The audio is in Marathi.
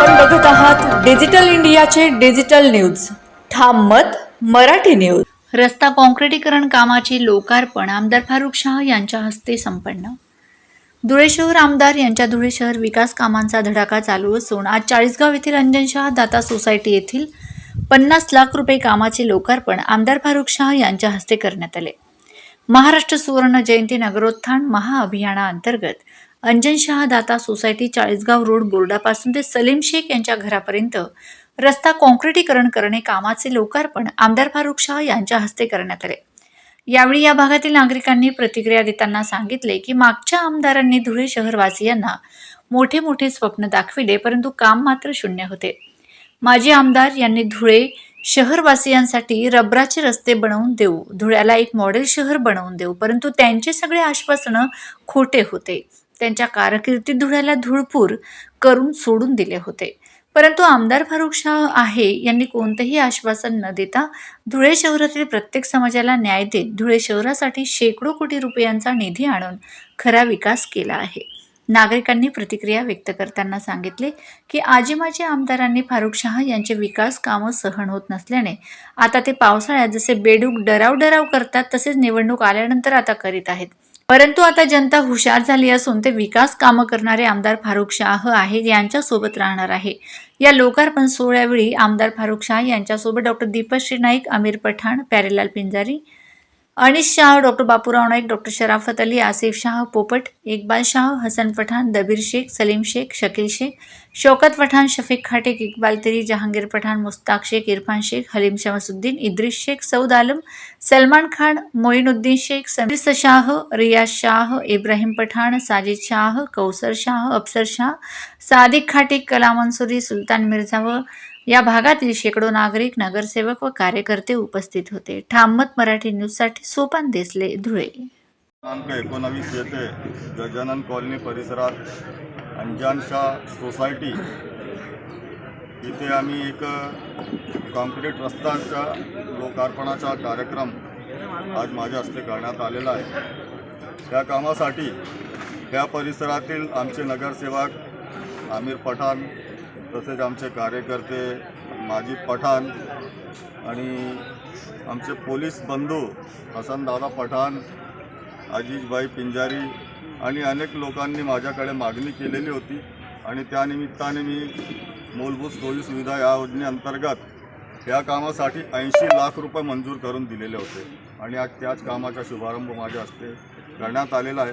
आपण बघत आहात डिजिटल इंडियाचे डिजिटल न्यूज. ठाम मत मराठी न्यूज. रस्ता काँक्रिटीकरण कामाचे लोकार्पण आमदार फारुख शाह यांच्या हस्ते संपन्न. धुळे शहर आमदार यांच्या धुळे शहर विकास कामांचा धडाका चालू असून आज चाळीसगाव येथील अंजन शाह दाता सोसायटी येथील पन्नास लाख रुपये कामाचे लोकार्पण आमदार फारुख शाह यांच्या हस्ते करण्यात आले. महाराष्ट्र सुवर्ण जयंती नगरोत्थान महाअभियानाअंतर्गत अंजन शहा दाता सोसायटी चाळीसगाव रोड बोर्डापासून ते सलीम शेख यांच्या घरापर्यंत रस्ता काँक्रिटीकरण करणे कामाचे लोकार्पण आमदार फारुख शाह यांच्या हस्ते करण्यात आले. यावेळी या भागातील नागरिकांनी प्रतिक्रिया देताना सांगितले की मागच्या आमदारांनी धुळे शहरवासियांना मोठे मोठे स्वप्न दाखविले परंतु काम मात्र शून्य होते. माजी आमदार यांनी धुळे शहरवासियांसाठी रबराचे रस्ते बनवून देऊ धुळ्याला एक मॉडेल शहर बनवून देऊ परंतु त्यांचे सगळे आश्वासनं खोटे होते. त्यांच्या कारकिर्दीत धुळ्याला धूळपूर करून सोडून दिले होते. परंतु आमदार फारुख शाह आहे यांनी कोणतेही आश्वासन न देता धुळे शहरातील प्रत्येक समाजाला न्याय देत धुळे शहरासाठी शेकडो कोटी रुपयांचा निधी आणून खरा विकास केला आहे. नागरिकांनी प्रतिक्रिया व्यक्त करताना सांगितले की आजी माजी आमदारांनी फारुख शाह यांचे विकास कामं सहन होत नसल्याने आता ते पावसाळ्यात जसे बेडूक डराव डराव करतात तसेच निवडणूक आल्यानंतर आता करीत आहेत. परंतु आता जनता हुशार झाली असून ते विकास कामं करणारे आमदार फारुख शाह आहेत यांच्यासोबत राहणार आहे. या लोकार्पण सोहळ्यावेळी आमदार फारुख शाह यांच्यासोबत doctor Deepshri Naik Aamir Pathan Pyarelal Pinjari Anish Shah doctor Bapurao Naik doctor Sharafat Ali Asif Shah Popat Iqbal Shah Hasan Pathan दबीर शेख सलीम शेख शकील शेख शौकत पठाण शफीक खाटेक इकबाल तिरी जहांगीर पठाण मुस्ताक शेख इरफान शेख हलीम शमसुद्दीन इद्रिस शेख सऊद आलम सलमान खान मोईनुद्दीन शेख समीस शाह रियाज शाह इब्राहिम पठाण साजिद शाह कौसर शाह अफसर शाह सादिक खाटेक कला मंसुरी सुलतान मिर्झा व या भागातील शेकडो नागरिक नगरसेवक व कार्यकर्ते उपस्थित होते. ठाममत मराठी न्यूजसाठी सोपान देसले धुळे. दिनांक एकोणावीस येथे गजानन कॉलनी परिसरात अंजानशा सोसायटी इथे आम्ही एक कॉन्क्रीट रस्त्याच्या लोकार्पणाचा कार्यक्रम आज माझ्या हस्ते करण्यात आलेला आहे. त्या कामासाठी या परिसरातील आमचे नगरसेवक आमिर पठाण तसेच आमचे कार्यकर्ते माजी पठाण आणि आमचे पोलीस बंधू हसनदादा पठाण अजिजभाई पिंजारी आणि अनेक लोकांनी माझ्याकडे मागणी केलेली होती आणि त्यानिमित्ताने मी मूलभूत सोयी सुविधा या योजनेअंतर्गत या कामासाठी ऐंशी लाख रुपये मंजूर करून दिलेले होते आणि आज त्याच कामाचा शुभारंभ माझ्या हस्ते करण्यात आलेला आहे.